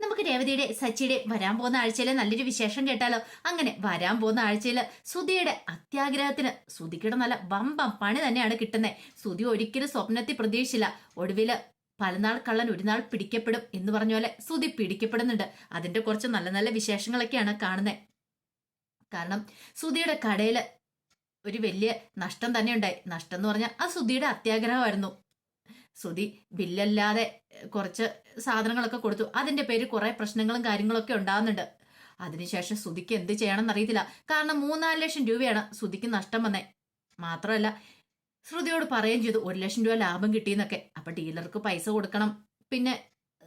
നമുക്ക് രേവതിയുടെ സച്ചിയുടെ വരാൻ പോകുന്ന ആഴ്ചയിലെ നല്ലൊരു വിശേഷം കേട്ടാലോ? അങ്ങനെ വരാൻ പോകുന്ന ആഴ്ചയിൽ സുധിയുടെ അത്യാഗ്രഹത്തിന് സുധിക്കിടെ നല്ല ബമ്പം പണി തന്നെയാണ് കിട്ടുന്നത് സുധി ഒരിക്കലും സ്വപ്നത്തിൽ പ്രതീക്ഷിച്ചില്ല. ഒടുവിൽ പലനാൾ കള്ളൻ ഒരു നാൾ പിടിക്കപ്പെടും എന്ന് പറഞ്ഞ പോലെ സുധി പിടിക്കപ്പെടുന്നുണ്ട്. അതിന്റെ കുറച്ച് നല്ല നല്ല വിശേഷങ്ങളൊക്കെയാണ് കാണുന്നത് കാരണം സുധിയുടെ കടയിൽ ഒരു വലിയ നഷ്ടം തന്നെ ഉണ്ടായി. നഷ്ടം എന്ന് പറഞ്ഞാൽ ആ സുധിയുടെ അത്യാഗ്രഹമായിരുന്നു. സുധി ബില്ലല്ലാതെ കുറച്ച് സാധനങ്ങളൊക്കെ കൊടുത്തു. അതിന്റെ പേര് കുറെ പ്രശ്നങ്ങളും കാര്യങ്ങളൊക്കെ ഉണ്ടാകുന്നുണ്ട് അതിനുശേഷം സുതിക്ക് എന്ത് ചെയ്യണമെന്ന് അറിയത്തില്ല. കാരണം മൂന്നാൽ ലക്ഷം രൂപയാണ് സുതിക്ക് നഷ്ടം വന്നേ. മാത്രമല്ല ശ്രുതിയോട് പറയുകയും ചെയ്തു ഒരു ലക്ഷം രൂപ ലാഭം കിട്ടിയെന്നൊക്കെ. അപ്പൊ ഡീലർക്ക് പൈസ കൊടുക്കണം. പിന്നെ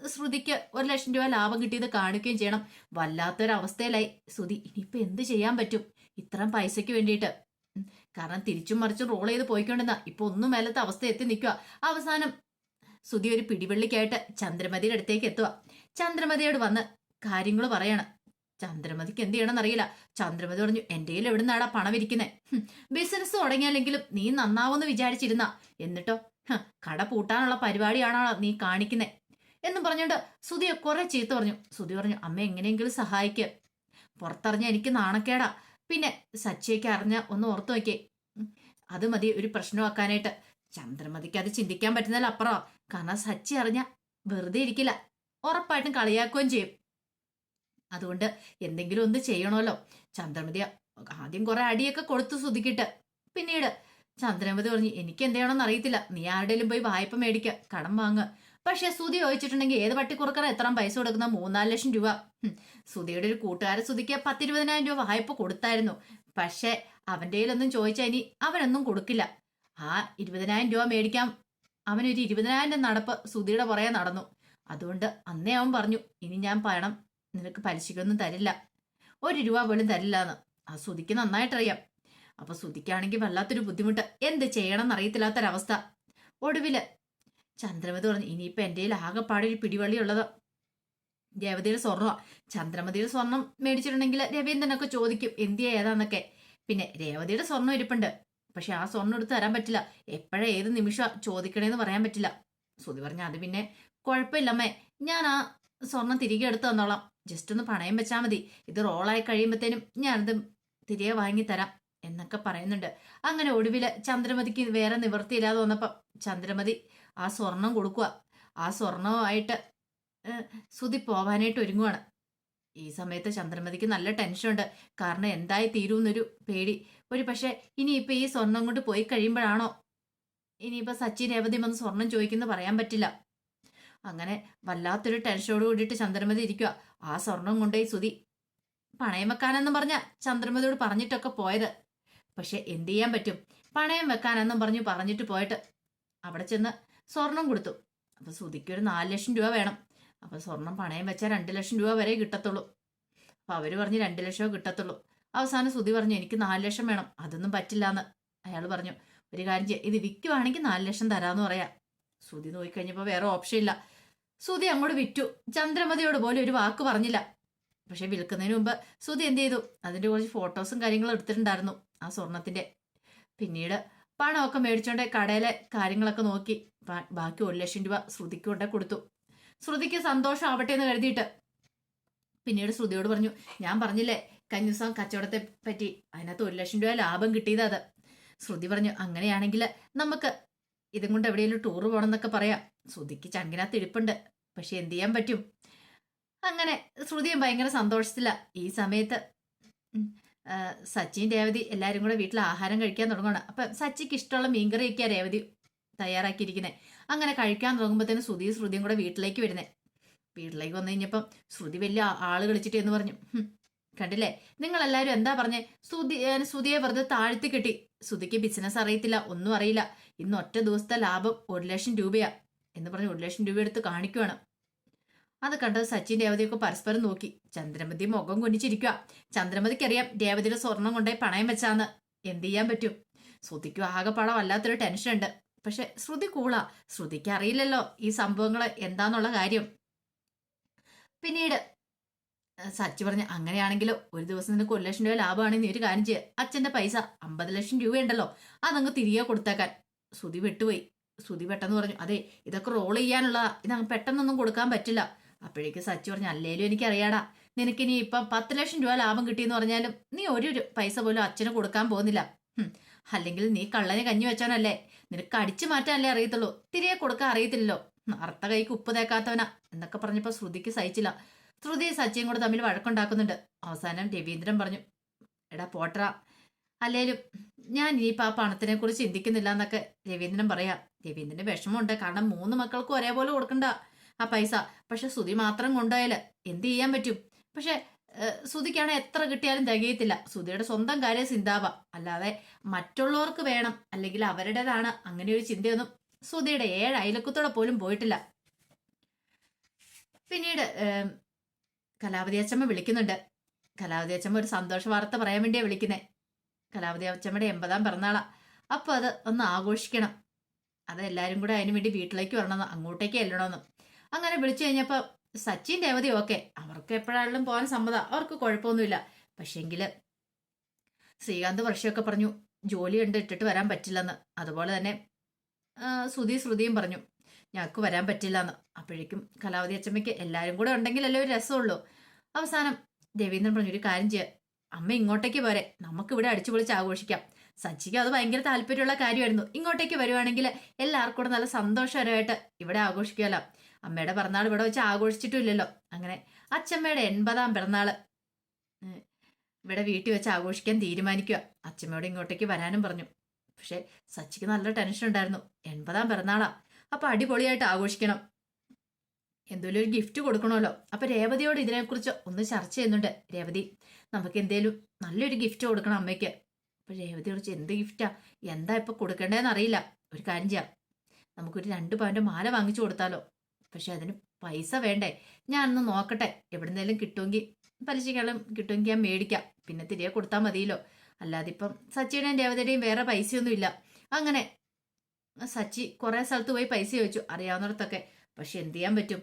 ശ്രുതിക്ക് ഒരു ലക്ഷം രൂപ ലാഭം കിട്ടിയത് കാണിക്കുകയും ചെയ്യണം. വല്ലാത്തൊരവസ്ഥയിലായി. ശ്രുതി ഇനിയിപ്പോ എന്ത് ചെയ്യാൻ പറ്റും? ഇത്രയും പൈസയ്ക്ക് വേണ്ടിയിട്ട്. കാരണം തിരിച്ചും മറിച്ചും റോൾ ചെയ്ത് പോയിക്കൊണ്ടിരുന്ന ഇപ്പൊ ഒന്നും മേലത്തെ അവസ്ഥ എത്തി നിൽക്കുക അവസാനം സുധി ഒരു പിടിവെള്ളിക്കായിട്ട് ചന്ദ്രമതിയുടെ അടുത്തേക്ക് എത്തുക ചന്ദ്രമതിയോട് വന്ന് കാര്യങ്ങൾ പറയണം. ചന്ദ്രമതിക്ക് എന്ത് ചെയ്യണമെന്ന് അറിയില്ല. ചന്ദ്രമതി പറഞ്ഞു എന്റെ കയ്യിൽ എവിടെ നിന്നാടാ പണം ഇരിക്കുന്നേ? ബിസിനസ് തുടങ്ങിയാലെങ്കിലും നീ നന്നാവുമെന്ന് വിചാരിച്ചിരുന്ന. എന്നിട്ടോ കട പൂട്ടാനുള്ള പരിപാടിയാണോ നീ കാണിക്കുന്നേ? എന്നും പറഞ്ഞുകൊണ്ട് സുധിയെ കുറെ ചീത്ത പറഞ്ഞു. സുധി പറഞ്ഞു അമ്മ എങ്ങനെയെങ്കിലും സഹായിക്കുക പുറത്തറിഞ്ഞ എനിക്ക് നാണക്കേടാ. പിന്നെ സച്ചിയൊക്കെ അറിഞ്ഞ ഒന്ന് ഓർത്തു നോക്കിയേ. അത് മതി ഒരു പ്രശ്നമാക്കാനായിട്ട്. ചന്ദ്രമതിക്ക് അത് ചിന്തിക്കാൻ പറ്റുന്നതിൽ അപ്പുറമാ കാരണം സച്ചി അറിഞ്ഞ വെറുതെ ഇരിക്കില്ല. ഉറപ്പായിട്ടും കളിയാക്കുകയും ചെയ്യും. അതുകൊണ്ട് എന്തെങ്കിലും ഒന്ന് ചെയ്യണമല്ലോ. ചന്ദ്രമതി ആദ്യം കുറെ അടിയൊക്കെ കൊടുത്തു സുതിക്കിട്ട്. പിന്നീട് ചന്ദ്രമതി പറഞ്ഞു എനിക്ക് എന്ത് അറിയത്തില്ല. നീ ആരുടെയും പോയി വായ്പ മേടിക്ക. കടം വാങ്ങ്. പക്ഷെ സുധി ചോദിച്ചിട്ടുണ്ടെങ്കിൽ ഏത് പട്ടിക്കുറുക്കറ എത്ര പൈസ കൊടുക്കുന്ന മൂന്നാൽ ലക്ഷം രൂപ? സുതിയുടെ ഒരു കൂട്ടുകാരൻ സുധിക്ക് പത്തിരുപതിനായിരം രൂപ വായ്പ കൊടുത്തായിരുന്നു. പക്ഷെ അവന്റെ കയ്യിലൊന്നും ചോദിച്ചാൽ ഇനി അവനൊന്നും കൊടുക്കില്ല. ആ ഇരുപതിനായിരം രൂപ മേടിക്കാം അവനൊരു ഇരുപതിനായിരം നടപ്പ് സുധിയുടെ പുറകെ നടന്നു. അതുകൊണ്ട് അന്നേ അവൻ പറഞ്ഞു ഇനി ഞാൻ പണം നിനക്ക് പലിശക്കൊന്നും തരില്ല. ഒരു രൂപ പോലും തരില്ല എന്ന് ആ സുധിക്ക് നന്നായിട്ടറിയാം. അപ്പൊ സുധിക്കാണെങ്കിൽ വല്ലാത്തൊരു ബുദ്ധിമുട്ട്. എന്ത് ചെയ്യണം എന്നറിയത്തില്ലാത്തൊരവസ്ഥ ഒടുവിൽ ചന്ദ്രമതി പറഞ്ഞു ഇനിയിപ്പൊ എന്റെ കയ്യിൽ ആകെപ്പാടെ ഒരു പിടിവള്ളി ഉള്ളത് രേവതിയുടെ സ്വർണ ചന്ദ്രമതിയുടെ സ്വർണം മേടിച്ചിട്ടുണ്ടെങ്കിൽ രവീന്ദ്രനൊക്കെ ചോദിക്കും എന്തിയാ ഏതാന്നൊക്കെ? പിന്നെ രേവതിയുടെ സ്വർണം ഇരിപ്പുണ്ട്. പക്ഷെ ആ സ്വർണം എടുത്ത് തരാൻ പറ്റില്ല. എപ്പോഴാ ഏത് നിമിഷം ചോദിക്കണേന്ന് പറയാൻ പറ്റില്ല. സുതി പറഞ്ഞ അത് പിന്നെ കുഴപ്പമില്ലമ്മേ. ഞാൻ ആ സ്വർണം തിരികെ എടുത്തു തന്നോളാം. ജസ്റ്റ് ഒന്ന് പണയം വെച്ചാൽ മതി. ഇത് റോളായി കഴിയുമ്പോഴത്തേനും ഞാനത് തിരികെ വാങ്ങി തരാം. എന്നൊക്കെ പറയുന്നുണ്ട്. അങ്ങനെ ഒടുവിൽ ചന്ദ്രമതിക്ക് വേറെ നിവൃത്തിയില്ലാതെ വന്നപ്പം ചന്ദ്രമതി ആ സ്വർണം കൊടുക്കുക ആ സ്വർണമായിട്ട് സുതി പോവാനായിട്ട് ഒരുങ്ങുവാണ്. ഈ സമയത്ത് ചന്ദ്രമതിക്ക് നല്ല ടെൻഷനുണ്ട്. കാരണം എന്തായി തീരുമെന്നൊരു പേടി. ഒരു പക്ഷെ ഇനിയിപ്പോൾ ഈ സ്വർണം കൊണ്ട് പോയി കഴിയുമ്പോഴാണോ? ഇനിയിപ്പോൾ സച്ചി രേവതി വന്ന് സ്വർണം ചോദിക്കുന്നു പറയാൻ പറ്റില്ല. അങ്ങനെ വല്ലാത്തൊരു ടെൻഷനോട് കൂടിയിട്ട് ചന്ദ്രമതി ഇരിക്കുക ആ സ്വർണം കൊണ്ടുപോയി സുതി പണയം വെക്കാനെന്ന് പറഞ്ഞ ചന്ദ്രമതിയോട് പറഞ്ഞിട്ടൊക്കെ പോയത്. പക്ഷെ എന്ത് ചെയ്യാൻ പറ്റും? പണയം വെക്കാനെന്നും പറഞ്ഞു പറഞ്ഞിട്ട് പോയിട്ട് അവിടെ ചെന്ന് സ്വർണം കൊടുത്തു. അപ്പൊ സുധിക്ക് ഒരു നാല് ലക്ഷം രൂപ വേണം. അപ്പൊ സ്വർണം പണയം വെച്ചാൽ രണ്ട് ലക്ഷം രൂപ വരെ കിട്ടത്തുള്ളൂ. അപ്പൊ അവർ പറഞ്ഞു രണ്ട് ലക്ഷം കിട്ടത്തുള്ളൂ. അവസാനം സുധി പറഞ്ഞു എനിക്ക് നാല് ലക്ഷം വേണം. അതൊന്നും പറ്റില്ല എന്ന് അയാൾ പറഞ്ഞു ഒരു കാര്യം ചെയ്യാം. ഇത് വിൽക്കുവാണെങ്കിൽ നാല് ലക്ഷം തരാന്ന് പറയാ. സുധി നോക്കിക്കഴിഞ്ഞപ്പോൾ വേറെ ഓപ്ഷൻ ഇല്ല. സുധി അങ്ങോട്ട് വിറ്റു. ചന്ദ്രമതിയോട് പോലും ഒരു വാക്ക് പറഞ്ഞില്ല. പക്ഷെ വിൽക്കുന്നതിന് മുമ്പ് സുധി എന്ത് ചെയ്തു? അതിന്റെ കുറച്ച് ഫോട്ടോസും കാര്യങ്ങളും എടുത്തിട്ടുണ്ടായിരുന്നു. ആ സ്വർണത്തിന്റെ പിന്നീട് പണമൊക്കെ മേടിച്ചോണ്ട് കടയിലെ കാര്യങ്ങളൊക്കെ നോക്കി. ബാക്കി ഒരു ലക്ഷം രൂപ ശ്രുതിക്ക് കൊണ്ടേ കൊടുത്തു. ശ്രുതിക്ക് സന്തോഷം ആവട്ടെ എന്ന് കരുതിയിട്ട് പിന്നീട് ശ്രുതിയോട് പറഞ്ഞു ഞാൻ പറഞ്ഞില്ലേ കഴിഞ്ഞ ദിവസം കച്ചവടത്തെ പറ്റി അതിനകത്ത് ഒരു ലക്ഷം രൂപ ലാഭം കിട്ടിയത് അത്. ശ്രുതി പറഞ്ഞു അങ്ങനെയാണെങ്കിൽ നമുക്ക് ഇതും കൊണ്ട് എവിടെയെങ്കിലും ടൂർ പോകണം എന്നൊക്കെ പറയാം. ശ്രുതിക്ക് ചങ്കിനകത്ത് ഇരിപ്പുണ്ട്. പക്ഷെ എന്ത് ചെയ്യാൻ പറ്റും? അങ്ങനെ ശ്രുതിയും ഭയങ്കര സന്തോഷത്തില. ഈ സമയത്ത് സച്ചിൻ രേവതി എല്ലാവരും കൂടെ വീട്ടിൽ ആഹാരം കഴിക്കാൻ തുടങ്ങണം അപ്പൊ സച്ചിക്ക് ഇഷ്ടമുള്ള മീൻകറിയൊക്കെയാ രേവതി തയ്യാറാക്കിയിരിക്കുന്നത് അങ്ങനെ കഴിക്കാൻ തുടങ്ങുമ്പോഴത്തേനും ശ്രുതിയും ശ്രുതിയും കൂടെ വീട്ടിലേക്ക് വരുന്നത് വീട്ടിലേക്ക് വന്നു കഴിഞ്ഞപ്പം ശ്രുതി വലിയ ആൾ കളിച്ചിട്ട് എന്ന് പറഞ്ഞു കണ്ടില്ലേ? നിങ്ങളെല്ലാവരും എന്താ പറഞ്ഞേ? ശ്രുതി ശ്രുതിയെ വെറുതെ താഴ്ത്തി കിട്ടി. ശ്രുതിക്ക് ബിസിനസ് അറിയത്തില്ല ഒന്നും അറിയില്ല. ഇന്ന് ഒറ്റ ദിവസത്തെ ലാഭം ഒരു ലക്ഷം രൂപയാ. എന്ന് പറഞ്ഞ് ഒരു ലക്ഷം രൂപ എടുത്ത് കാണിക്കുവാണ്. അത് കണ്ടത് സച്ചിൻ രേവതിയൊക്കെ പരസ്പരം നോക്കി. ചന്ദ്രമതി മുഖം കുനിച്ചിരിക്കുക ചന്ദ്രമതിക്കറിയാം രേവതിയുടെ സ്വർണം കൊണ്ടേ പണയം വെച്ചാന്ന്. എന്ത് ചെയ്യാൻ പറ്റും? ശ്രുതിക്കും ആകെപ്പാടം വല്ലാത്തൊരു ടെൻഷൻ ഉണ്ട് പക്ഷെ ശ്രുതി കൂളാ. ശ്രുതിക്ക് അറിയില്ലല്ലോ ഈ സംഭവങ്ങൾ എന്താന്നുള്ള കാര്യം. പിന്നീട് സച്ചി പറഞ്ഞു അങ്ങനെയാണെങ്കിലോ ഒരു ദിവസം നിനക്ക് ഒരു ലക്ഷം രൂപ ലാഭമാണെങ്കിൽ നീ ഒരു കാര്യം ചെയ്യുക അച്ഛന്റെ പൈസ അമ്പത് ലക്ഷം രൂപയുണ്ടല്ലോ. അതങ്ങ് തിരികെ കൊടുത്തേക്കാൻ. ശ്രുതി വിട്ടുപോയി. ശ്രുതി പെട്ടെന്ന് പറഞ്ഞു അതെ ഇതൊക്കെ റോൾ ചെയ്യാനുള്ളതാ. ഇതങ്ങ് പെട്ടെന്നൊന്നും കൊടുക്കാൻ പറ്റില്ല. അപ്പോഴേക്ക് സച്ചു പറഞ്ഞു അല്ലേലും എനിക്കറിയാടാ നിനക്കിനി ഇപ്പം പത്ത് ലക്ഷം രൂപ ലാഭം കിട്ടിയെന്ന് പറഞ്ഞാലും നീ ഒരു പൈസ പോലും അച്ഛന് കൊടുക്കാൻ പോകുന്നില്ല. അല്ലെങ്കിൽ നീ കള്ളനെ കഞ്ഞി വെച്ചവനല്ലേ? നിനക്ക് അടിച്ചു മാറ്റാനല്ലേ അറിയത്തുള്ളൂ. തിരികെ കൊടുക്കാൻ അറിയത്തില്ലല്ലോ. അർത്ഥ കൈക്ക് ഉപ്പ് തേക്കാത്തവനാ എന്നൊക്കെ പറഞ്ഞപ്പോൾ ശ്രുതിക്ക് സഹിച്ചില്ല. ശ്രുതി സച്ചിയും കൂടെ തമ്മിൽ വഴക്കുണ്ടാക്കുന്നുണ്ട്. അവസാനം രവീന്ദ്രൻ പറഞ്ഞു എടാ പോട്ടറ. അല്ലേലും ഞാൻ ഇനിയിപ്പോൾ ആ പണത്തിനെ കുറിച്ച് ചിന്തിക്കുന്നില്ല എന്നൊക്കെ രവീന്ദ്രൻ പറയാം. രവീന്ദ്രന് വിഷമമുണ്ട്. കാരണം മൂന്ന് മക്കൾക്കും ഒരേപോലെ കൊടുക്കണ്ട. ആ പൈസ. പക്ഷെ സുതി മാത്രം കൊണ്ടുപോയാൽ എന്ത് ചെയ്യാൻ പറ്റും? പക്ഷെ സുതിക്കാണ് എത്ര കിട്ടിയാലും തികയത്തില്ല. സുതിയുടെ സ്വന്തം കാര്യം ചിന്താവ അല്ലാതെ മറ്റുള്ളവർക്ക് വേണം അല്ലെങ്കിൽ അവരുടേതാണ് അങ്ങനെ ഒരു ചിന്തയൊന്നും സുതിയുടെ ഏഴ് അയലക്കത്തോടെ പോലും പോയിട്ടില്ല. പിന്നീട് കലാവതി അച്ചമ്മ വിളിക്കുന്നുണ്ട്. കലാവതി അച്ചമ്മ ഒരു സന്തോഷ വാർത്ത പറയാൻ വേണ്ടിയാ വിളിക്കുന്നേ. കലാവതി അച്ചമ്മയുടെ എൺപതാം പിറന്നാളാ. അപ്പൊ അത് ഒന്ന് ആഘോഷിക്കണം. അത് എല്ലാരും കൂടെ അതിനു വേണ്ടി വീട്ടിലേക്ക് വരണമെന്ന് അങ്ങോട്ടേക്ക് ചെല്ലണമെന്ന്. അങ്ങനെ വിളിച്ചു കഴിഞ്ഞപ്പോൾ സച്ചിൻ രേവതി ഓക്കെ അവർക്ക് എപ്പോഴാണെങ്കിലും പോകാൻ സമ്മതം. അവർക്ക് കുഴപ്പമൊന്നുമില്ല. പക്ഷേങ്കിൽ ശ്രീകാന്ത് വർഷയൊക്കെ പറഞ്ഞു ജോലി ഉണ്ട് ഇട്ടിട്ട് വരാൻ പറ്റില്ലെന്ന്. അതുപോലെ തന്നെ ശ്രുതി ശ്രുതിയും പറഞ്ഞു ഞങ്ങൾക്ക് വരാൻ പറ്റില്ല എന്ന് അപ്പോഴേക്കും കലാവതി അച്ചമ്മയ്ക്ക് എല്ലാവരും കൂടെ ഉണ്ടെങ്കിലല്ലേ ഒരു രസമുള്ളൂ. അവസാനം രവീന്ദ്രൻ പറഞ്ഞു ഒരു കാര്യം ചെയ്യുക അമ്മ ഇങ്ങോട്ടേക്ക് പോരെ നമുക്ക് ഇവിടെ അടിച്ചു പൊളിച്ച് ആഘോഷിക്കാം. സച്ചിക്ക് അത് ഭയങ്കര താല്പര്യമുള്ള കാര്യമായിരുന്നു. ഇങ്ങോട്ടേക്ക് വരുവാണെങ്കിൽ എല്ലാവർക്കും കൂടെ നല്ല സന്തോഷകരമായിട്ട് ഇവിടെ ആഘോഷിക്കാമല്ലോ അമ്മയുടെ പിറന്നാൾ ഇവിടെ വെച്ച് ആഘോഷിച്ചിട്ടില്ലല്ലോ അങ്ങനെ അച്ഛമ്മയുടെ എൺപതാം പിറന്നാൾ ഉം, ഇവിടെ വീട്ടിൽ വെച്ച് ആഘോഷിക്കാൻ തീരുമാനിക്കുക. അച്ഛമ്മയോട് ഇങ്ങോട്ടേക്ക് വരാനും പറഞ്ഞു. പക്ഷെ സച്ചിക്ക് നല്ല ടെൻഷൻ ഉണ്ടായിരുന്നു. എൺപതാം പിറന്നാളാ. അപ്പൊ അടിപൊളിയായിട്ട് ആഘോഷിക്കണം. എന്തെങ്കിലും ഒരു ഗിഫ്റ്റ് കൊടുക്കണമല്ലോ. അപ്പൊ രേവതിയോട് ഇതിനെക്കുറിച്ച് ഒന്ന് ചർച്ച ചെയ്യുന്നുണ്ട്. രേവതി നമുക്ക് എന്തേലും നല്ലൊരു ഗിഫ്റ്റ് കൊടുക്കണം അമ്മയ്ക്ക്. അപ്പൊ രേവതി കുറിച്ച് എന്ത് ഗിഫ്റ്റാ എന്താ ഇപ്പൊ കൊടുക്കേണ്ടതെന്ന് അറിയില്ല. ഒരു കാര്യം ചെയ്യാം. നമുക്കൊരു രണ്ട് പവന്റെ മാല വാങ്ങിച്ചു കൊടുത്താലോ? പക്ഷെ അതിന് പൈസ വേണ്ടേ? ഞാൻ ഒന്ന് നോക്കട്ടെ. എവിടുന്നേലും കിട്ടുമെങ്കിൽ പലിശക്കെല്ലാം കിട്ടുമെങ്കിൽ ഞാൻ മേടിക്കാം. പിന്നെ തിരികെ കൊടുത്താൽ മതിയല്ലോ. അല്ലാതെ ഇപ്പം സച്ചിയുടെയും രേവതിയുടെയും വേറെ പൈസയൊന്നും ഇല്ല. അങ്ങനെ സച്ചി കുറെ സ്ഥലത്ത് പോയി പൈസ ചോദിച്ചു. അറിയാവുന്നിടത്തൊക്കെ. പക്ഷെ എന്ത് ചെയ്യാൻ പറ്റും?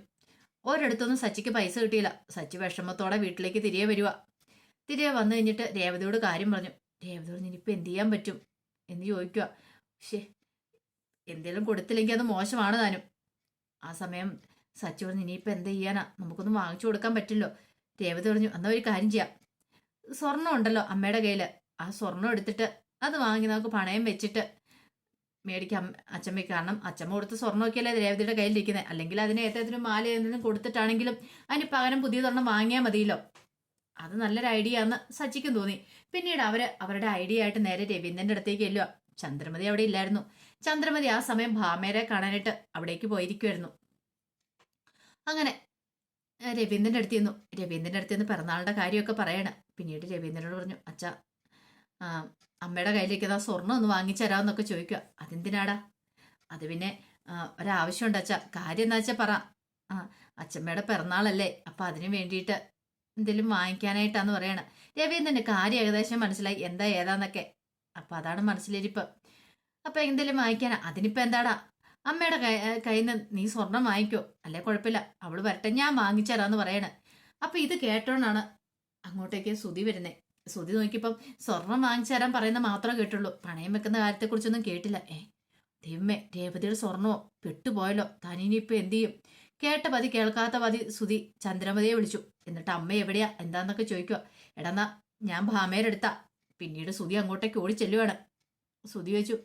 ഒരിടത്തൊന്നും സച്ചിക്ക് പൈസ കിട്ടിയില്ല. സച്ചി വിഷമത്തോടെ വീട്ടിലേക്ക് തിരികെ വരിക തിരികെ വന്നു കഴിഞ്ഞിട്ട് രേവതിയോട് കാര്യം പറഞ്ഞു. രേവതിയോട് ഇനിയിപ്പോൾ എന്ത് ചെയ്യാൻ പറ്റും? എന്ന് ചോദിക്കുക പക്ഷേ എന്തെങ്കിലും കൊടുത്തില്ലെങ്കിൽ അത് മോശമാണ് താനും. ആ സമയം സച്ചു പറഞ്ഞു ഇനിയിപ്പോൾ എന്ത് ചെയ്യാനാ? നമുക്കൊന്നും വാങ്ങിച്ചു കൊടുക്കാൻ പറ്റില്ലോ രേവതി പറഞ്ഞു എന്നാ ഒരു കാര്യം ചെയ്യാം. സ്വർണം ഉണ്ടല്ലോ അമ്മയുടെ കയ്യിൽ ആ സ്വർണം എടുത്തിട്ട് അത് വാങ്ങി നമുക്ക് പണയം വെച്ചിട്ട് മേടിക്കാം അച്ഛമ്മയ്ക്ക് കാരണം അച്ചമ്മ കൊടുത്ത സ്വർണമൊക്കെയല്ലേ രേവതിയുടെ കയ്യിലിരിക്കുന്നത് അല്ലെങ്കിൽ അതിന് ഏതെങ്കിലും മാല എന്തെങ്കിലും കൊടുത്തിട്ടാണെങ്കിലും അതിന് പകരം പുതിയതൊരെണ്ണം വാങ്ങിയാൽ മതിയല്ലോ. അത് നല്ലൊരു ഐഡിയ ആണെന്ന് സച്ചിക്കും തോന്നി. പിന്നീട് അവർ അവരുടെ ഐഡിയ ആയിട്ട് നേരെ രവീന്ദ്രന്റെ അടുത്തേക്ക് ചെല്ലുക ചന്ദ്രമതി അവിടെ ഇല്ലായിരുന്നു. ചന്ദ്രമതി ആ സമയം ഭാമേരെ കാണാനായിട്ട് അവിടേക്ക് പോയിരിക്കുമായിരുന്നു അങ്ങനെ രവീന്ദ്രന്റെ അടുത്ത് ചെന്നു. രവീന്ദ്രന്റെ അടുത്ത് നിന്ന് പിറന്നാളുടെ കാര്യമൊക്കെ പറയണം. പിന്നീട് രവീന്ദ്രനോട് പറഞ്ഞു അച്ഛ അമ്മയുടെ കയ്യിലേക്ക് ഏതാ സ്വർണം ഒന്ന് വാങ്ങിച്ചു തരാമെന്നൊക്കെ ചോദിക്കുക അതെന്തിനാടാ? അത് പിന്നെ ഒരാവശ്യമുണ്ട് അച്ഛ. കാര്യം എന്താ വെച്ചാൽ പറ. അച്ഛമ്മയുടെ പിറന്നാളല്ലേ. അപ്പം അതിന് വേണ്ടിയിട്ട് എന്തെങ്കിലും വാങ്ങിക്കാനായിട്ടാന്ന് പറയണ. രവീന്ദ്രന്റെ കാര്യം ഏകദേശം മനസ്സിലായി. എന്താ ഏതാന്നൊക്കെ. അപ്പൊ അതാണ് മനസ്സിലിരിപ്പ്. അപ്പൊ എന്തെങ്കിലും വാങ്ങിക്കാനാ അതിനിപ്പോ എന്താടാ? അമ്മയുടെ കൈ കയ്യിൽ നീ സ്വർണം വാങ്ങിക്കോ. അല്ലേ കുഴപ്പമില്ല. അവൾ വരട്ടെ ഞാൻ വാങ്ങിച്ചരാന്ന് പറയണേ. അപ്പൊ ഇത് കേട്ടോണ്ടാണ് അങ്ങോട്ടേക്ക് സുതി വരുന്നേ. സുതി നോക്കിയപ്പം സ്വർണം വാങ്ങിച്ചു തരാൻ പറയുന്ന മാത്രമേ കേട്ടുള്ളൂ. പണയം വെക്കുന്ന കാര്യത്തെക്കുറിച്ചൊന്നും കേട്ടില്ല. ഏ ദൈവമേ രേവതിയുടെ സ്വർണമോ പെട്ടുപോയല്ലോ. താനിനിയിപ്പോ എന്ത് ചെയ്യും? കേട്ട പതി കേൾക്കാത്ത പതി സുതി ചന്ദ്രമതിയെ വിളിച്ചു. എന്നിട്ട് അമ്മ എവിടെയാ? എന്താന്നൊക്കെ ചോദിക്കുക എടന്നാ ഞാൻ ഭാമേരെടുത്താ പിന്നീട് സുതി അങ്ങോട്ടേക്ക് ഓടി ചെല്ലുവാണ് സുതി വെച്ചു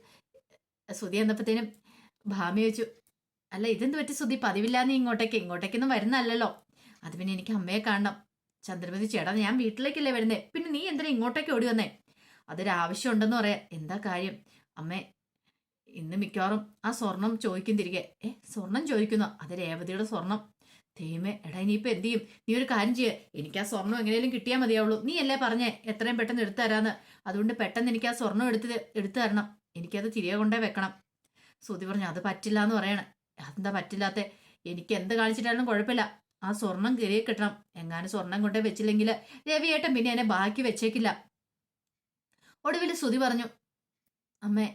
സുതി എന്നപ്പത്തേനും ഭാമി വെച്ചു അല്ല ഇതെന്ത് പറ്റി സുതി പതിവില്ലാന്ന് ഇങ്ങോട്ടേക്ക്. ഇങ്ങോട്ടേക്കൊന്നും വരുന്നല്ലോ അത് പിന്നെ എനിക്ക് അമ്മയെ കാണണം. ചന്ദ്രമതി ചേട്ടാ ഞാൻ വീട്ടിലേക്കല്ലേ വരുന്നേ? പിന്നെ നീ എന്തിനാ ഇങ്ങോട്ടേക്ക് ഓടി വന്നേ? അതൊരാവശ്യം ഉണ്ടെന്ന് പറയാം. എന്താ കാര്യം? അമ്മേ ഇന്ന് മിക്കവാറും ആ സ്വർണം ചോദിക്കും തിരികെ ഏ സ്വർണം ചോദിക്കുന്നു. അത് രേവതിയുടെ സ്വർണം. ദൈവമേ എടാ ഇനിയിപ്പോ എന്ത് ചെയ്യും? നീ ഒരു കാര്യം ചെയ്യേ. എനിക്ക് ആ സ്വർണം എങ്ങനെയും കിട്ടിയാൽ മതിയാവുള്ളൂ. നീ അല്ലേ പറഞ്ഞേ എത്രയും പെട്ടെന്ന് എടുത്തു തരാന്ന്? അതുകൊണ്ട് പെട്ടെന്ന് എനിക്ക് ആ സ്വർണം എടുത്ത് എടുത്തു തരണം. എനിക്കത് തിരികെ കൊണ്ടേ വെക്കണം. സുതി പറഞ്ഞു അത് പറ്റില്ല എന്ന് പറയണേ. അതെന്താ പറ്റില്ലാത്ത? എനിക്ക് എന്ത് കാണിച്ചിട്ടാലും കുഴപ്പമില്ല. ആ സ്വർണം തിരികെ കിട്ടണം. എങ്ങാനും സ്വർണം കൊണ്ടേ വെച്ചില്ലെങ്കിൽ രവിയേട്ടൻ പിന്നെ എന്നെ ബാക്കി വെച്ചേക്കില്ല. ഒടുവിൽ സുതി പറഞ്ഞു അമ്മേ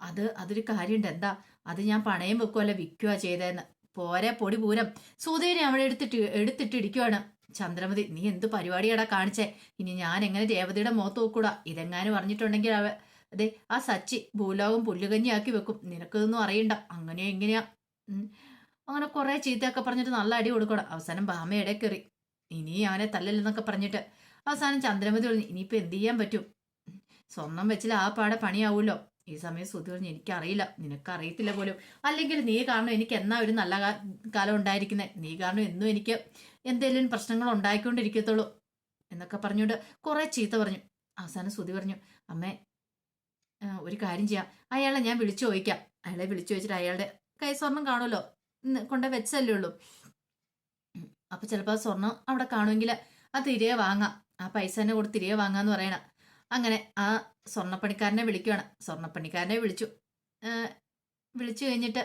അത് അതൊരു കാര്യമുണ്ട്. എന്താ? അത് ഞാൻ പണയം വെക്കുമല്ല വിൽക്കുക ചെയ്തതെന്ന് പോരെ പൊടി പൂരം. സുധീനെ അവിടെ എടുത്തിട്ട് എടുത്തിട്ട് ഇടിക്കുവാണ് ചന്ദ്രമതി നീ എന്ത് പരിപാടിയാടാ കാണിച്ചേ? ഇനി ഞാൻ എങ്ങനെ രേവതിയുടെ മുഖത്ത് നോക്കൂടാ? ഇതെങ്ങാനും പറഞ്ഞിട്ടുണ്ടെങ്കിൽ അവ അതെ ആ സച്ചി ഭൂലോകം പുല്ലുകഞ്ഞിയാക്കി വെക്കും. നിനക്കിതൊന്നും അറിയണ്ട. അങ്ങനെ എങ്ങനെയാ? അങ്ങനെ കുറെ ചീത്തയൊക്കെ പറഞ്ഞിട്ട് നല്ല അടി കൊടുക്കണം. അവസാനം ഇടയിൽ കയറി ഇനി അവനെ തല്ലല്ലെന്നൊക്കെ പറഞ്ഞിട്ട്. അവസാനം ചന്ദ്രമതി പറഞ്ഞു ഇനിയിപ്പോൾ എന്ത് ചെയ്യാൻ പറ്റും? സ്വർണം വെച്ചാൽ ആ പാടെ പണിയാവൂല്ലോ. ഈ സമയം സുധീർ പറഞ്ഞു എനിക്കറിയില്ല. നിനക്ക് അറിയത്തില്ല പോലും. അല്ലെങ്കിൽ നീ കാരണം എനിക്ക് എന്നാ ഒരു നല്ല കാലം ഉണ്ടായിരിക്കുന്നത് നീ കാരണം എന്നും എനിക്ക് എന്തെങ്കിലും പ്രശ്നങ്ങൾ ഉണ്ടായിക്കൊണ്ടിരിക്കത്തുള്ളൂ എന്നൊക്കെ പറഞ്ഞുകൊണ്ട് കുറെ ചീത്ത പറഞ്ഞു. അവസാനം സുധി പറഞ്ഞു അമ്മേ ഒരു കാര്യം ചെയ്യാം. അയാളെ ഞാൻ വിളിച്ചു ചോദിക്കാം. അയാളെ വിളിച്ചു ചോദിച്ചിട്ട് അയാളുടെ കൈ സ്വർണം കാണുമല്ലോ? കൊണ്ട വെച്ചല്ലേ ഉള്ളൂ. അപ്പൊ ചിലപ്പോൾ സ്വർണം അവിടെ കാണുമെങ്കിൽ ആ തിരികെ വാങ്ങാം. ആ പൈസ തന്നെ കൊടുത്ത് തിരികെ വാങ്ങാന്ന് പറയണ. അങ്ങനെ ആ സ്വർണപ്പണിക്കാരനെ വിളിക്കുകയാണ് സ്വർണപ്പണിക്കാരനെ വിളിച്ചു. വിളിച്ചു കഴിഞ്ഞിട്ട്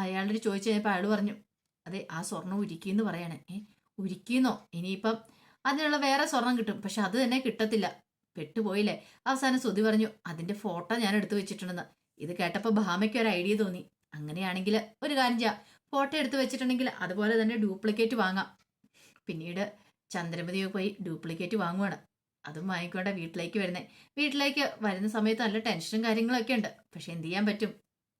അയാളോട് ചോദിച്ചു കഴിഞ്ഞപ്പോൾ അയാൾ പറഞ്ഞു അതെ ആ സ്വർണം ഉരുക്കിന്ന് പറയണേ. ഏ ഉരുക്കിന്നോ ഇനിയിപ്പം അതിനുള്ള വേറെ സ്വർണം കിട്ടും. പക്ഷെ അത് തന്നെ കിട്ടത്തില്ല. പെട്ടുപോയില്ലേ? അവസാനം സുധി പറഞ്ഞു അതിന്റെ ഫോട്ടോ ഞാൻ എടുത്തു വെച്ചിട്ടുണ്ടെന്ന്. ഇത് കേട്ടപ്പോൾ ഭാമയ്ക്ക് ഒരു ഐഡിയ തോന്നി. അങ്ങനെയാണെങ്കിൽ ഒരു കാര്യം ചെയ്യാം. ഫോട്ടോ എടുത്തു വെച്ചിട്ടുണ്ടെങ്കിൽ അതുപോലെ തന്നെ ഡ്യൂപ്ലിക്കേറ്റ് വാങ്ങാം. പിന്നീട് ചന്ദ്രമതിയോ പോയി ഡ്യൂപ്ലിക്കേറ്റ് വാങ്ങുവാണ്. അതും വാങ്ങിക്കൊണ്ട് വീട്ടിലേക്ക് വരുന്നത് വീട്ടിലേക്ക് വരുന്ന സമയത്ത് നല്ല ടെൻഷനും കാര്യങ്ങളൊക്കെ ഉണ്ട്. പക്ഷെ എന്ത് ചെയ്യാൻ പറ്റും?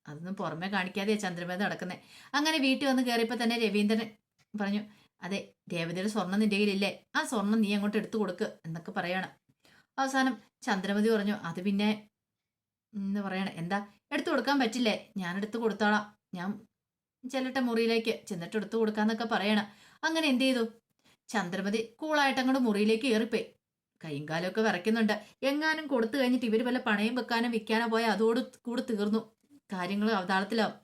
അതൊന്നും പുറമെ കാണിക്കാതെയാ ചന്ദ്രമേധ നടക്കുന്നത് അങ്ങനെ വീട്ടിൽ വന്ന് കയറിയപ്പോൾ തന്നെ രവീന്ദ്രൻ പറഞ്ഞു അതെ രേവതിയുടെ സ്വർണം നിന്റെ കയ്യിലില്ലേ? ആ സ്വർണം നീ അങ്ങോട്ട് എടുത്തു കൊടുക്ക് എന്നൊക്കെ പറയണം. അവസാനം ചന്ദ്രമതി പറഞ്ഞു അത് പിന്നെ എന്ന് പറയണ? എന്താ? എടുത്തു കൊടുക്കാൻ പറ്റില്ലേ? ഞാൻ എടുത്തു കൊടുത്തോളാം. ഞാൻ ചെല്ലട്ടെ മുറിയിലേക്ക്. ചെന്നിട്ട് എടുത്തു കൊടുക്കാന്നൊക്കെ പറയണം. അങ്ങനെ എന്ത് ചെയ്തു? ചന്ദ്രമതി കൂളായിട്ട് അങ്ങോട്ട് മുറിയിലേക്ക് കയറിപ്പോയി കൈയും കാലമൊക്കെ വിറയ്ക്കുന്നുണ്ട്. എങ്ങാനും കൊടുത്തു കഴിഞ്ഞിട്ട് ഇവർ വല്ല പണയം വെക്കാനോ വിൽക്കാനോ പോയാൽ അതോട് കൂടെ തീർന്നു. കാര്യങ്ങൾ അവതാളത്തിലാവും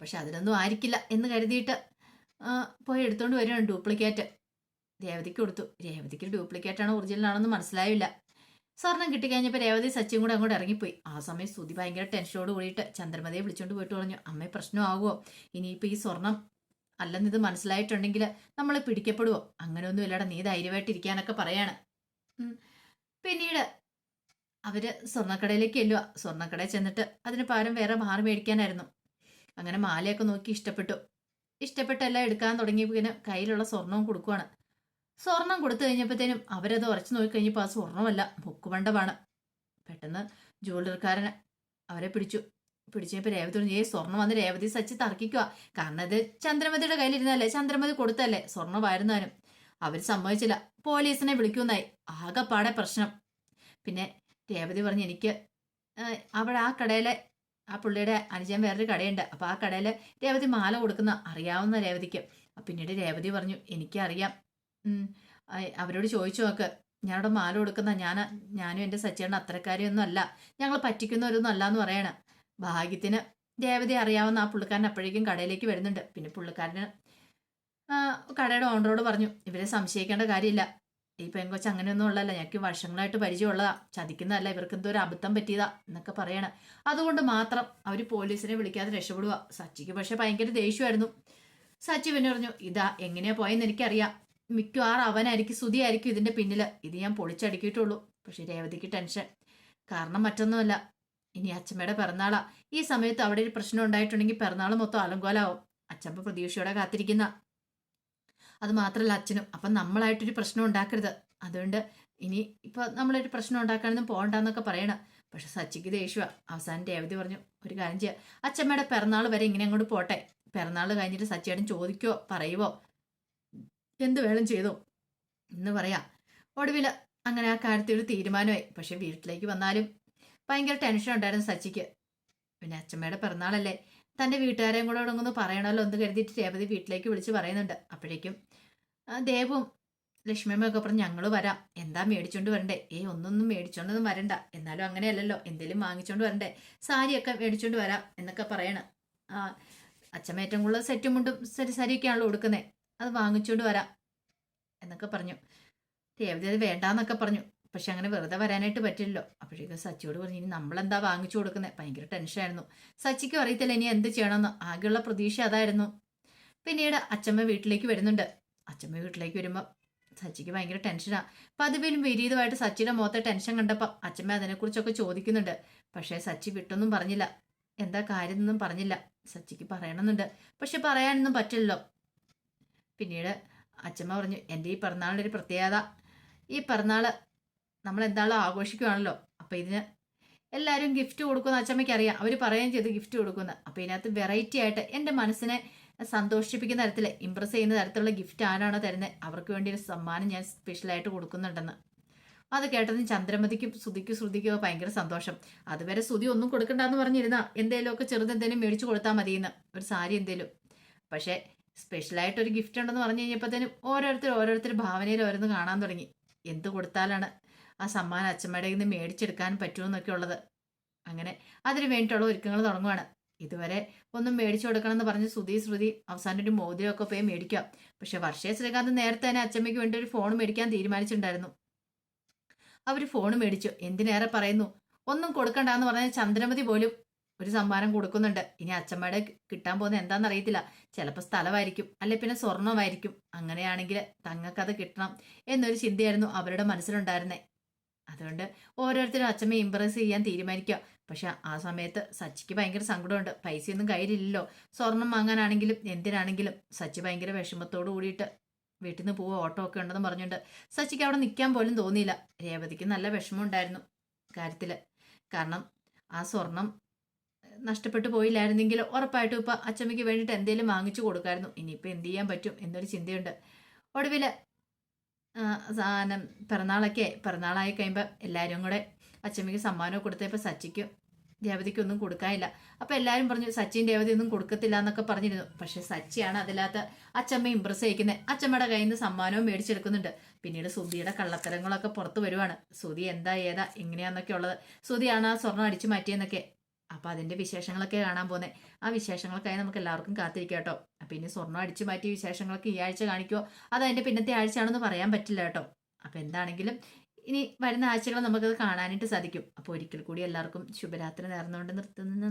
പക്ഷെ അതിനൊന്നും ആയിരിക്കില്ല എന്ന് കരുതിയിട്ട് പോയി എടുത്തുകൊണ്ട് വരികയാണ് ഡ്യൂപ്ലിക്കേറ്റ്. രേവതിക്ക് കൊടുത്തു. രേവതിക്ക് ഡ്യൂപ്ലിക്കേറ്റ് ആണോ ഒറിജിനൽ ആണെന്ന് മനസ്സിലായില്ല. സ്വർണം കിട്ടിക്കഴിഞ്ഞപ്പോൾ രേവതി സച്ചിൻ കൂടെ അങ്ങോട്ട് ഇറങ്ങിപ്പോയി. ആ സമയം സ്തുതി ഭയങ്കര ടെൻഷനോട് കൂടിയിട്ട് ചന്ദ്രമതിയെ വിളിച്ചുകൊണ്ട് പോയിട്ട് പറഞ്ഞു അമ്മ പ്രശ്നമാകുമോ ഇനിയിപ്പോൾ ഈ സ്വർണം അല്ലെന്ന് ഇത് മനസ്സിലായിട്ടുണ്ടെങ്കിൽ നമ്മൾ പിടിക്കപ്പെടുവോ? അങ്ങനെയൊന്നും ഇല്ലടാ നീ ധൈര്യമായിട്ടിരിക്കാനൊക്കെ പറയാണ്. പിന്നീട് അവർ സ്വർണക്കടയിലേക്ക് ചെല്ലുക സ്വർണക്കടയിൽ ചെന്നിട്ട് അതിന് പകരം വേറെ മാറി മേടിക്കാനായിരുന്നു. അങ്ങനെ മാലയൊക്കെ നോക്കി ഇഷ്ടപ്പെട്ടു. ഇഷ്ടപ്പെട്ട എല്ലാം എടുക്കാൻ തുടങ്ങിയപ്പോൾ കയ്യിലുള്ള സ്വർണവും കൊടുക്കുവാണ്. സ്വർണം കൊടുത്തു കഴിഞ്ഞപ്പോഴത്തേനും അവരത് ഉറച്ചു നോക്കി കഴിഞ്ഞപ്പോൾ ആ സ്വർണമല്ല മുക്കുമണ്ഡമാണ് പെട്ടെന്ന് ജ്വല്ലറിക്കാരൻ അവരെ പിടിച്ചു. പിടിച്ചപ്പോൾ രേവതി പറഞ്ഞു ഏ സ്വർണം വന്ന് രേവതി സച്ചി തർക്കിക്കുക കാരണം അത് ചന്ദ്രമതിയുടെ കയ്യിലിരുന്നല്ലേ ചന്ദ്രമതി കൊടുത്തല്ലേ സ്വർണമായിരുന്നാലും അവർ സമ്മതിച്ചില്ല. പോലീസിനെ വിളിക്കുന്നായി ആകെപ്പാടെ പ്രശ്നം. പിന്നെ രേവതി പറഞ്ഞു എനിക്ക് അവിടെ ആ കടയിലെ ആ പുള്ളിയുടെ അനുജൻ വേറൊരു കടയുണ്ട്. അപ്പോൾ ആ കടയിൽ രേവതി മാല കൊടുക്കുന്ന അറിയാവുന്ന രേവതിക്ക്. പിന്നീട് രേവതി പറഞ്ഞു എനിക്കറിയാം. അവരോട് ചോദിച്ചു നോക്ക്. ഞാനവിടെ മാല കൊടുക്കുന്ന ഞാൻ ഞാനും എന്റെ സച്ചേട്ടൻ അത്രക്കാരിയൊന്നും അല്ല. ഞങ്ങൾ പറ്റിക്കുന്നവരൊന്നും അല്ല എന്ന് പറയണ. ഭാഗ്യത്തിന് ദേവതയെ അറിയാവുന്ന ആ പുള്ളിക്കാരൻ അപ്പോഴേക്കും കടയിലേക്ക് വരുന്നുണ്ട്. പിന്നെ പുള്ളിക്കാരന് കടയുടെ ഓണറോട് പറഞ്ഞു ഇവരെ സംശയിക്കേണ്ട കാര്യമില്ല. ഈ പെങ്കൊച്ച് അങ്ങനെയൊന്നും ഉള്ളതല്ല. ഞങ്ങൾക്ക് വർഷങ്ങളായിട്ട് പരിചയമുള്ളതാ. ചതിക്കുന്നതല്ല. ഇവർക്ക് എന്തോ ഒരു അബദ്ധം പറ്റിയതാ എന്നൊക്കെ പറയണ. അതുകൊണ്ട് മാത്രം അവർ പോലീസിനെ വിളിക്കാതെ രക്ഷപ്പെടുക. സച്ചിക്ക് പക്ഷെ ഭയങ്കര ദേഷ്യമായിരുന്നു. സച്ചി പിന്നെ പറഞ്ഞു ഇതാ എങ്ങനെയാ പോയെന്ന് എനിക്കറിയാം. മിക്കവാറും അവനായിരിക്കും സ്തുതിയായിരിക്കും ഇതിന്റെ പിന്നിൽ. ഇത് ഞാൻ പൊളിച്ചടുക്കിയിട്ടുള്ളൂ. പക്ഷെ രേവതിക്ക് ടെൻഷൻ. കാരണം മറ്റൊന്നുമല്ല. ഇനി അച്ഛമ്മയുടെ പിറന്നാളാ. ഈ സമയത്ത് അവിടെ ഒരു പ്രശ്നം ഉണ്ടായിട്ടുണ്ടെങ്കിൽ പിറന്നാൾ മൊത്തം അലങ്കോലാവും. അച്ഛമ്മ പ്രതീക്ഷയോടെ കാത്തിരിക്കുന്ന. അത് മാത്രമല്ല അച്ഛനും. അപ്പം നമ്മളായിട്ടൊരു പ്രശ്നം ഉണ്ടാക്കരുത്. അതുകൊണ്ട് ഇനി ഇപ്പൊ നമ്മളൊരു പ്രശ്നം ഉണ്ടാക്കാനൊന്നും പോകണ്ടെന്നൊക്കെ പറയണം. പക്ഷെ സച്ചിക്ക് ദേഷ്യമാണ് അവസാനം രേവതി പറഞ്ഞു ഒരു കാര്യം ചെയ്യാം. അച്ഛമ്മയുടെ പിറന്നാൾ വരെ ഇങ്ങനെ അങ്ങോട്ട് പോട്ടെ. പിറന്നാൾ കഴിഞ്ഞിട്ട് സച്ചിയായിട്ടും ചോദിക്കോ പറയുവോ? എന്ത് വേണം ചെയ്തോ? എന്ന് പറയാ. ഒടുവിൽ അങ്ങനെ ആ കാര്യത്തിൽ ഒരു തീരുമാനമായി. പക്ഷെ വീട്ടിലേക്ക് വന്നാലും ഭയങ്കര ടെൻഷൻ ഉണ്ടായിരുന്നു സച്ചിക്ക്. പിന്നെ അച്ഛമ്മയുടെ പിറന്നാളല്ലേ. തന്റെ വീട്ടുകാരെയും കൂടെ ഒന്ന് പറയണമല്ലോ എന്ന് കരുതിയിട്ട് രേവതി വീട്ടിലേക്ക് വിളിച്ച് പറയുന്നുണ്ട്. അപ്പോഴേക്കും ദേവും ലക്ഷ്മിയമ്മയൊക്കെ പറഞ്ഞ് ഞങ്ങൾ വരാം. എന്താ മേടിച്ചോണ്ട് വരണ്ടേ? ഏ ഒന്നൊന്നും മേടിച്ചോണ്ടൊന്നും വരണ്ട. എന്നാലും അങ്ങനെയല്ലല്ലോ. എന്തെങ്കിലും വാങ്ങിച്ചോണ്ട് വരണ്ടേ? സാരിയൊക്കെ മേടിച്ചോണ്ട് വരാം എന്നൊക്കെ പറയണ. ആ അച്ഛമ്മ ഏറ്റവും കൂടുതൽ സെറ്റും മുണ്ടും സരി സരിയൊക്കെയാണല്ലോ കൊടുക്കുന്നത് അത് വാങ്ങിച്ചോണ്ട് വരാം എന്നൊക്കെ പറഞ്ഞു. രേവതി അത് വേണ്ടാന്നൊക്കെ പറഞ്ഞു. പക്ഷെ അങ്ങനെ വെറുതെ വരാനായിട്ട് പറ്റില്ലല്ലോ. അപ്പോഴേക്കും സച്ചിയോട് പറഞ്ഞു ഇനി നമ്മളെന്താ വാങ്ങിച്ചു കൊടുക്കുന്നത് ഭയങ്കര ടെൻഷനായിരുന്നു. സച്ചിക്കും അറിയത്തില്ല ഇനി എന്ത് ചെയ്യണമെന്ന്. ആകെയുള്ള പ്രതീക്ഷ അതായിരുന്നു. പിന്നീട് അച്ചമ്മ വീട്ടിലേക്ക് വരുന്നുണ്ട്. അച്ചമ്മ വീട്ടിലേക്ക് വരുമ്പോൾ സച്ചിക്ക് ഭയങ്കര ടെൻഷനാ. പതിവിലും വിരീതമായിട്ട് സച്ചിയുടെ മുഖത്തെ ടെൻഷൻ കണ്ടപ്പോൾ അച്ചമ്മ അതിനെക്കുറിച്ചൊക്കെ ചോദിക്കുന്നുണ്ട്. പക്ഷേ സച്ചി വിട്ടൊന്നും പറഞ്ഞില്ല. എന്താ കാര്യമൊന്നും പറഞ്ഞില്ല. സച്ചിക്ക് പറയണമെന്നുണ്ട്. പക്ഷെ പറയാനൊന്നും പറ്റില്ലല്ലോ. പിന്നീട് അച്ചമ്മ പറഞ്ഞു എന്റെ ഈ പിറന്നാളിന്റെ ഒരു പ്രത്യേകത. ഈ പിറന്നാൾ നമ്മൾ എന്താണോ ആഘോഷിക്കുകയാണല്ലോ അപ്പം ഇതിന് എല്ലാവരും ഗിഫ്റ്റ് കൊടുക്കുന്ന അച്ചമ്മയ്ക്ക് അറിയാം അവർ പറയുകയും ചെയ്ത് ഗിഫ്റ്റ് കൊടുക്കുന്നത് അപ്പോൾ ഇതിനകത്ത് വെറൈറ്റി ആയിട്ട് എന്റെ മനസ്സിനെ സന്തോഷിപ്പിക്കുന്ന തരത്തിൽ ഇമ്പ്രസ് ചെയ്യുന്ന തരത്തിലുള്ള ഗിഫ്റ്റ് ആരാണോ തരുന്നത് അവർക്ക് വേണ്ടി ഒരു സമ്മാനം ഞാൻ സ്പെഷ്യലായിട്ട് കൊടുക്കുന്നുണ്ടെന്ന്. അത് കേട്ടതിന് ചന്ദ്രമതിക്കും ശ്രുതിക്കും ശ്രുതിക്കും ഭയങ്കര സന്തോഷം. അതുവരെ ശ്രുതി ഒന്നും കൊടുക്കണ്ടെന്ന് പറഞ്ഞിരുന്ന എന്തേലുമൊക്കെ ചെറുതെന്തേലും മേടിച്ചു കൊടുത്താൽ മതിയെന്ന്. ഒരു സാരി എന്തേലും. പക്ഷേ സ്പെഷ്യലായിട്ട് ഒരു ഗിഫ്റ്റ് ഉണ്ടെന്ന് പറഞ്ഞു കഴിഞ്ഞപ്പോഴത്തേനും ഓരോരുത്തർ ഓരോരുത്തർ ഭാവനയിൽ ഓരോന്ന് കാണാൻ തുടങ്ങി. എന്ത് കൊടുത്താലാണ് ആ സമ്മാനം അച്ഛമ്മയുടെ നിന്ന് മേടിച്ചെടുക്കാൻ പറ്റുമെന്നൊക്കെ ഉള്ളത്. അങ്ങനെ അതിന് വേണ്ടിയിട്ടുള്ള ഒരുക്കങ്ങൾ തുടങ്ങുവാണ്. ഇതുവരെ ഒന്നും മേടിച്ചു കൊടുക്കണം എന്ന് പറഞ്ഞ് ശ്രുതി ശ്രുതി അവസാനം ഒരു മോതിരമൊക്കെ പോയി മേടിക്കാം. പക്ഷെ വർഷേ ശ്രീകാന്ത് നേരത്തെ തന്നെ അച്ഛമ്മയ്ക്ക് വേണ്ടി ഒരു ഫോൺ മേടിക്കാൻ തീരുമാനിച്ചിട്ടുണ്ടായിരുന്നു. അവർ ഫോൺ മേടിച്ചു. എന്തിനേറെ പറയുന്നു? ഒന്നും കൊടുക്കണ്ടെന്ന് പറഞ്ഞ ചന്ദ്രമതി പോലും ഒരു സമ്മാനം കൊടുക്കുന്നുണ്ട്. ഇനി അച്ഛമ്മയുടെ കിട്ടാൻ പോകുന്ന എന്താണെന്ന് അറിയത്തില്ല. ചിലപ്പോൾ സ്ഥലമായിരിക്കും. അല്ലെ പിന്നെ സ്വർണമായിരിക്കും അങ്ങനെയാണെങ്കിൽ തങ്ങൾക്കത് കിട്ടണം എന്നൊരു ചിന്തയായിരുന്നു അവരുടെ മനസ്സിലുണ്ടായിരുന്നേ. അതുകൊണ്ട് ഓരോരുത്തരും അച്ഛമ്മയെ ഇമ്പ്രസ് ചെയ്യാൻ തീരുമാനിക്കുക. പക്ഷെ ആ സമയത്ത് സച്ചിക്ക് ഭയങ്കര സങ്കടമുണ്ട്. പൈസയൊന്നും കയ്യിലില്ലല്ലോ. സ്വർണം വാങ്ങാനാണെങ്കിലും എന്തിനാണെങ്കിലും സച്ചി ഭയങ്കര വിഷമത്തോട് കൂടിയിട്ട് വീട്ടിൽ നിന്ന് പോവുക ഓട്ടോ ഒക്കെ ഉണ്ടെന്ന് പറഞ്ഞുകൊണ്ട് സച്ചിക്ക് അവിടെ നിൽക്കാൻ പോലും തോന്നിയില്ല. രേവതിക്ക് നല്ല വിഷമം ഉണ്ടായിരുന്നു കാര്യത്തിൽ കാരണം ആ സ്വർണം നഷ്ടപ്പെട്ടു പോയില്ലായിരുന്നെങ്കിൽ ഉറപ്പായിട്ടും ഇപ്പം അച്ചമ്മയ്ക്ക് വേണ്ടിയിട്ട് എന്തെങ്കിലും വാങ്ങിച്ചു കൊടുക്കായിരുന്നു. ഇനിയിപ്പോൾ എന്ത് ചെയ്യാൻ പറ്റും എന്നൊരു ചിന്തയുണ്ട്. ഒടുവിൽ സാധനം പിറന്നാളൊക്കെ പിറന്നാളായി കഴിയുമ്പോൾ എല്ലാവരും കൂടെ അച്ചമ്മയ്ക്ക് സമ്മാനം കൊടുത്തപ്പോൾ സച്ചിക്കും രേവതിക്കും ഒന്നും കൊടുക്കാനില്ല. അപ്പോൾ എല്ലാവരും പറഞ്ഞു സച്ചിൻ ദേവതി ഒന്നും കൊടുക്കത്തില്ല എന്നൊക്കെ പറഞ്ഞിരുന്നു. പക്ഷെ സച്ചിയാണ് അതിനകത്ത് അച്ചമ്മ ഇമ്പ്രസ് ചെയ്യിക്കുന്നത് അച്ചമ്മയുടെ കയ്യിൽ നിന്ന് സമ്മാനവും മേടിച്ചെടുക്കുന്നുണ്ട്. പിന്നീട് സുധിയുടെ കള്ളത്തരങ്ങളൊക്കെ പുറത്തു വരുവാണ്. സുധി എന്താ ഏതാ എങ്ങനെയാന്നൊക്കെ ഉള്ളത്. സുധിയാണ് ആ സ്വർണം അടിച്ചു മാറ്റിയെന്നൊക്കെ അപ്പോൾ അതിന്റെ വിശേഷങ്ങളൊക്കെ കാണാൻ പോകുന്നത് ആ വിശേഷങ്ങൾക്കായി നമുക്ക് എല്ലാവർക്കും കാത്തിരിക്കാം കേട്ടോ. അപ്പോൾ ഇനി സ്വർണം അടിച്ചു മാറ്റിയ വിശേഷങ്ങളൊക്കെ ഈ ആഴ്ച കാണിക്കുമോ അത് അതിന്റെ പിന്നത്തെ ആഴ്ചയാണെന്ന് പറയാൻ പറ്റില്ല കേട്ടോ. അപ്പോൾ എന്താണെങ്കിലും ഇനി വരുന്ന ആഴ്ചകൾ നമുക്കത് കാണാനായിട്ട് സാധിക്കും. അപ്പോൾ ഒരിക്കൽ കൂടി എല്ലാവർക്കും ശുഭരാത്രി നേർന്നുകൊണ്ട് നിർത്തുന്നു.